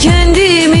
kendimi